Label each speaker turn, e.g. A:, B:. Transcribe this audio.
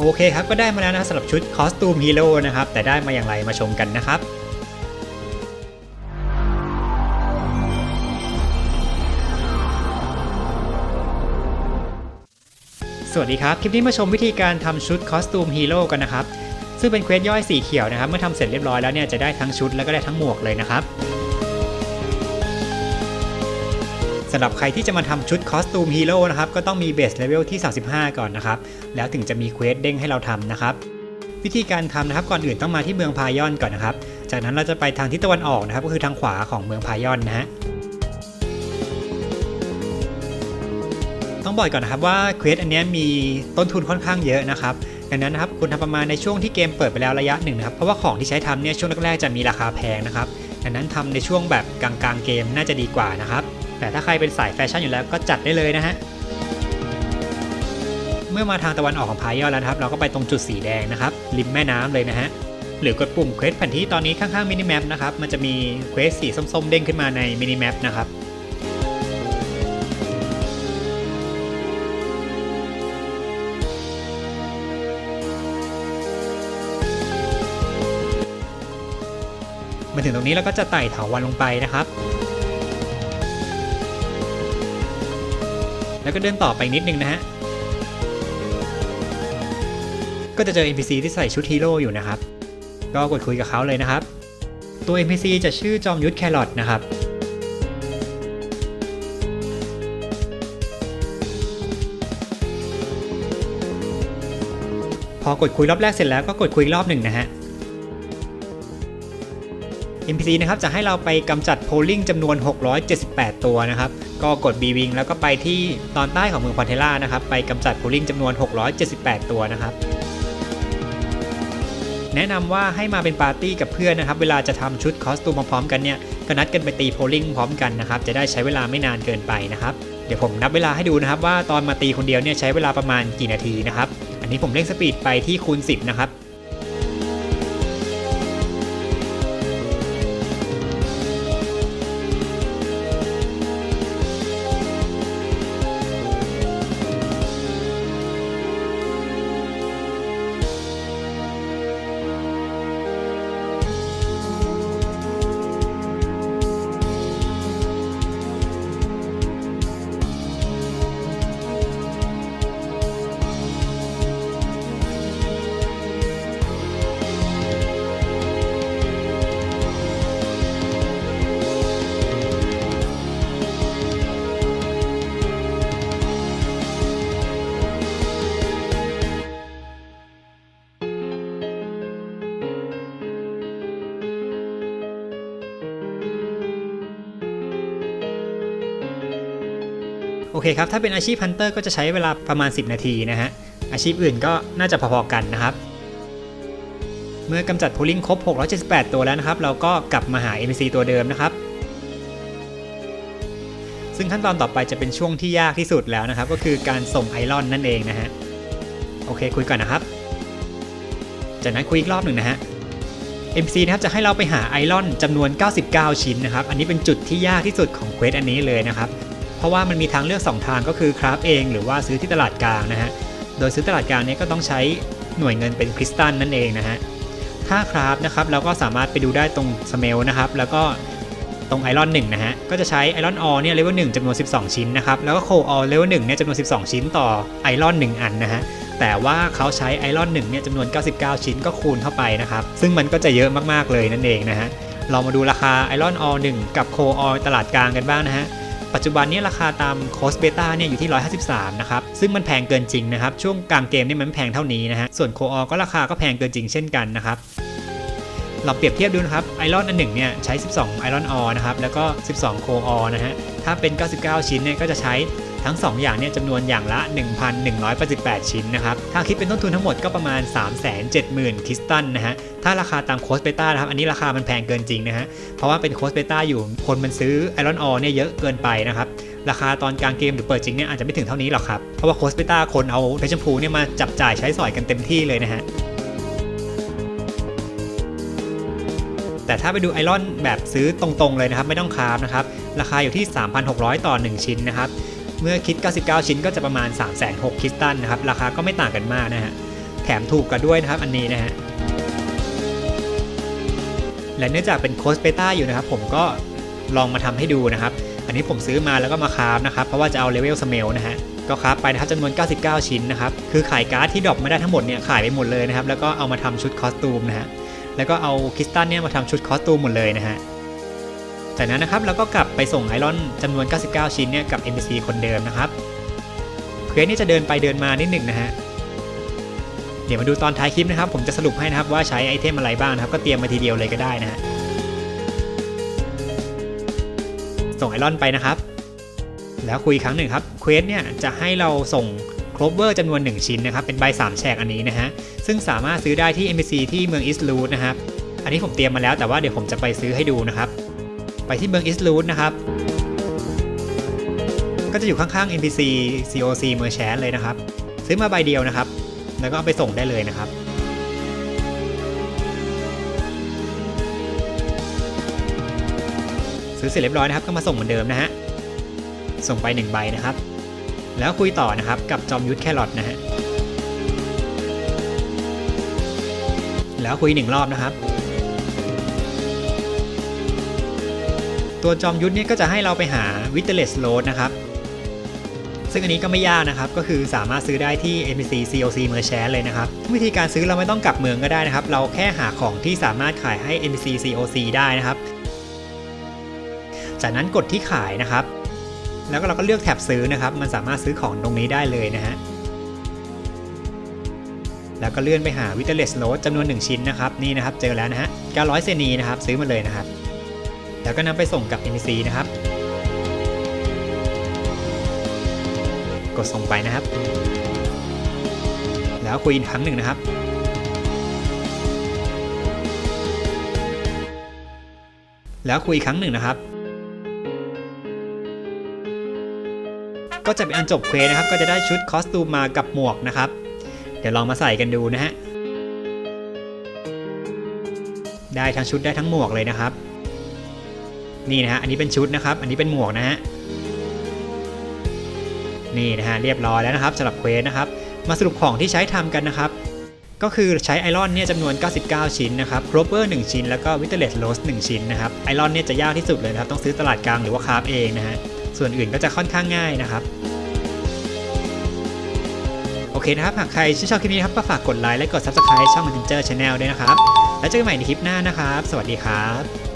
A: โอเคครับก็ได้มาแล้วนะสำหรับชุดคอสตูมฮีโร่นะครับ แต่ได้มาอย่างไรมาชมกันนะครับสวัสดีครับ คลิปนี้มาชมวิธีการทำชุดคอสตูมฮีโร่กันนะครับ ซึ่งเป็นเควสย่อยสีเขียวนะครับ เมื่อทำเสร็จเรียบร้อยแล้วเนี่ยจะได้ทั้งชุดแล้วก็ได้ทั้งหมวกเลยนะครับ สำหรับใครที่จะมาทำชุดคอสตูมฮีโร่นะครับก็ต้องมีเบสเลเวลที่ 35 ก่อนนะครับ แล้วถึงจะมีเควสเด้งให้เราทำนะครับ วิธีการทำนะครับก่อนอื่นต้องมาที่เมืองพายอนก่อนนะครับ จากนั้นเราจะไปทางทิศตะวันออกนะครับ ก็คือทางขวาของเมืองพายอนนะฮะต้องบอกก่อนนะครับว่าเควสอันนี้มีต้นทุนค่อนข้างเยอะนะครับดังนั้นนะครับคุณทำประมาณในช่วงที่เกมเปิดไปแล้วระยะหนึ่งนะครับเพราะว่าของที่ใช้ทำเนี่ยช่วงแรกๆจะมีราคาแพงนะครับดังนั้นทำในช่วงแบบกลางๆเกมน่าจะดีกว่านะครับ แต่ถ้าใครเป็นสายแฟชั่นอยู่แล้วก็จัดได้เลยนะฮะเมื่อมาทางตะวันออกของพายอแล้วนะครับเราก็ไปตรงจุดสีแดงนะครับริมแม่น้ำเลยนะฮะหรือกดปุ่มเควสแผนที่ตอนนี้ข้างๆมินิแมปนะครับมันจะมีเควสสีส้มๆเด้งขึ้นมาในมินิแมปนะครับมาถึงตรงนี้เราก็จะไต่เถาวันลงไปนะครับ แล้วก็เดินต่อไปนิดนึงนะฮะ ก็จะเจอ NPC ที่ใส่ชุดฮีโร่อยู่นะครับ ก็กดคุยกับเขาเลยนะครับ ตัว NPC จะชื่อจอมยุทธแครอทนะครับพอกดคุยรอบแรกเสร็จแล้วก็กดคุยรอบหนึ่งนะฮะ NPC นะครับจะให้เราไปกำจัดโพลิงจำนวน 678 ตัวนะครับ ก็กด B Wing แล้วก็ไปที่ตอนใต้ของเมืองพอนเทล่านะครับ ไปกำจัดโพลิงจำนวน 678 ตัวนะครับ แนะนำว่าให้มาเป็นปาร์ตี้กับเพื่อนนะครับ เวลาจะทำชุดคอสตูมพร้อมกันเนี่ย ก็นัดกันไปตีโพลิงพร้อมกันนะครับ จะได้ใช้เวลาไม่นานเกินไปนะครับ เดี๋ยวผมนับเวลาให้ดูนะครับ ว่าตอนมาตีคนเดียวเนี่ยใช้เวลาประมาณกี่นาทีนะครับ อันนี้ผมเร่งสปีดไปที่คูณ 10 นะครับ อเคครับ ถ้าเป็นอาชีพฮันเตอร์ก็จะใช้เวลาประมาณ 10 นาทีนะฮะ อาชีพอื่นก็น่าจะพอๆกันนะครับ เมื่อกำจัดโพลิงครบ 678 ตัวแล้วนะครับ เราก็กลับมาหา NPC ตัวเดิมนะครับ ซึ่งขั้นตอนต่อไปจะเป็นช่วงที่ยากที่สุดแล้วนะครับ ก็คือการส่งไอรอนนั่นเองนะฮะ โอเคคุยก่อนนะครับ จากนั้นคุยอีกรอบหนึ่งนะฮะ NPC นะครับจะให้เราไปหาไอรอนจำนวน 99 ชิ้นนะครับ อันนี้เป็นจุดที่ยากที่สุดของเควสอันนี้เลยนะครับ เพราะว่ามันมีทางเลือก 2 ทางก็คือคราฟเอง หรือว่าซื้อที่ตลาดกลางนะฮะ โดยซื้อตลาดกลางเนี้ก็ต้องใช้หน่วยเงินเป็นคริสตัลนั่นเองนะฮะ ถ้าคราฟนะครับเราก็สามารถไปดูได้ตรงสเมลนะครับ แล้วก็ตรงไอรอน1นะฮะ ก็จะใช้ไอรอนออเนี่ยเลเวล1จำนวน 12 ชิ้นนะครับ แล้วก็โคออเลเวล1เนี่ยจำนวน 12 ชิ้นต่อไอรอน 1 อันนะฮะ แต่ว่าเขาใช้ไอรอน1เนี่ยจำนวน 99 ชิ้นก็คูณเข้าไปนะครับ ซึ่งมันก็จะเยอะมากๆเลยนั่นเองนะฮะ เรามาดูราคาไอรอนออ1กับโคออตลาดกลางกันบ้างนะฮะ ปัจจุบันนี้ราคาตามโคสเบต้าเนี่ยอยู่ที่ 153 นะครับ ซึ่งมันแพงเกินจริงนะครับ ช่วงกลางเกมนี่มันแพงเท่านี้นะฮะ ส่วนโคออก็ราคาก็แพงเกินจริงเช่นกันนะครับ เราเปรียบเทียบดูนะครับไอรอนอันหนึ่งเนี่ยใช้ 12ไอรอนออนะครับ แล้วก็ 12 โคออนะฮะ ถ้าเป็น 99 ชิ้นเนี่ยก็จะใช้ ทั้ง 2 อย่างเนี่ยจำนวนอย่างละ 1,188 ชิ้นนะครับ ถ้าคิดเป็นต้นทุนทั้งหมดก็ประมาณ 370,000 คริสตัลนะฮะ ถ้าราคาตามโคสเบต้านะครับ อันนี้ราคามันแพงเกินจริงนะฮะ เพราะว่าเป็นโคสเบต้าอยู่ คนมันซื้อไอรอนออเนี่ยเยอะเกินไปนะครับ ราคาตอนกลางเกมหรือเปิดจริงเนี่ยอาจจะไม่ถึงเท่านี้หรอกครับ เพราะว่าโคสเบต้าคนเอาเพชรพูเนี่ยมาจับจ่ายใช้สอยกันเต็มที่เลยนะฮะแต่ถ้าไปดูไอรอนแบบซื้อตรงๆเลยนะครับ ไม่ต้องคราฟนะครับ ราคาอยู่ที่ 3,600 ต่อ 1 ชิ้นนะครับ เมื่อคิด 99 ชิ้นก็จะประมาณ 3 6 0 0 0คริสตัลนะครับ ราคาก็ไม่ต่างกันมากนะฮะ แถมถูกกว่าด้วยนะครับอันนี้นะฮะ และเนื่องจากเป็นโค้ดเบต้าอยู่นะครับ ผมก็ลองมาทำให้ดูนะครับ อันนี้ผมซื้อมาแล้วก็มาคราฟนะครับ เพราะว่าจะเอาเลเวลสเมลนะฮะ ก็คราฟไปนะครับจำนวน 99 ชิ้นนะครับ คือขายการ์ดที่ดรอปไม่ได้ทั้งหมดเนี่ยขายไปหมดเลยนะครับ แล้วก็เอามาทำชุดคอสตูมนะฮะ แล้วก็เอาคริสตัลเนี่ยมาทำชุดคอสตูมหมดเลยนะฮะ จากนั้นนะครับเราก็กลับไปส่งไอรอนจำนวน 99 ชิ้นเนี่ยกับ NPC คนเดิมนะครับเควสนี่จะเดินไปเดินมานิดหนึ่งนะฮะเดี๋ยวมาดูตอนท้ายคลิปนะครับ ผมจะสรุปให้นะครับว่าใช้ไอเทมอะไรบ้างนะครับ ก็เตรียมมาทีเดียวเลยก็ได้นะฮะส่งไอรอนไปนะครับ แล้วคุยครั้งหนึ่งครับเควสเนี่ยจะให้เราส่งครเวอร์จำนวน 1 ชิ้นนะครับ เป็นใบ3แฉกอันนี้นะฮะ ซึ่งสามารถซื้อได้ที่ NPC ที่เมืองอิสลูดนะครับ อันนี้ผมเตรียมมาแล้วแต่ว่าเดี๋ยวผมจะไปซื้อให้ดูนะครับ ไปที่เมืองอิสลูดนะครับ ก็จะอยู่ข้างๆ NPC COC Merchant เลยนะครับ ซื้อมาใบเดียวนะครับ แล้วก็เอาไปส่งได้เลยนะครับซื้อเสร็จเรียบร้อยนะครับก็มาส่งเหมือนเดิมนะฮะ ส่งไป 1 ใบนะครับ แล้วคุยต่อนะครับกับจอมยุทธแครอทนะฮะ แล้วคุยหนึ่งรอบนะครับ ตัวจอมยุทธเนี่ยก็จะให้เราไปหาวิเตเลสโรดนะครับ ซึ่งอันนี้ก็ไม่ยากนะครับ ก็คือสามารถซื้อได้ที่ NPC COC Merchant เลยนะครับ วิธีการซื้อเราไม่ต้องกลับเมืองก็ได้นะครับ เราแค่หาของที่สามารถขายให้ NPC COC ได้นะครับ จากนั้นกดที่ขายนะครับ แล้วก็เราก็เลือกแท็บซื้อนะครับ มันสามารถซื้อของตรงนี้ได้เลยนะฮะแล้วก็เลื่อนไปหาวิเตเลสโรดจำนวน 1 ชิ้นนะครับ นี่นะครับ เจอแล้วนะฮะ900เซนีนะครับ ซื้อมาเลยนะครับ แล้วก็นำไปส่งกับ NPC นะครับ กดส่งไปนะครับ แล้วคุยอีกครั้งหนึ่งนะครับแล้วคุยอีกครั้งหนึ่งนะครับ ก็จะเป็นอันจบเควสนะครับ ก็จะได้ชุดคอสตูมมากับหมวกนะครับ เดี๋ยวลองมาใส่กันดูนะฮะ ได้ทั้งชุดได้ทั้งหมวกเลยนะครับ นี่นะฮะอันนี้เป็นชุดนะครับ อันนี้เป็นหมวกนะฮะนี่นะฮะเรียบร้อยแล้วนะครับสำหรับเควสนะครับ มาสรุปของที่ใช้ทำกันนะครับ ก็คือใช้ไอรอนเนี่ยจำนวน 99 ชิ้นนะครับโรเบอร์1ชิ้น แล้วก็วิตเตเลสโรส1ชิ้นนะครับไอรอนเนี่ยจะยากที่สุดเลยนะครับ ต้องซื้อตลาดกลางหรือว่าคราฟเองนะฮะส่วนอื่นก็จะค่อนข้างง่ายนะครับโอเคนะครับ หากใครชื่นชอบคลิปนี้ครับ ก็ฝากกดไลค์และกด Subscribe ช่อง Messenger Channel ด้วยนะครับ แล้วเจอกันใหม่ในคลิปหน้านะครับ สวัสดีครับ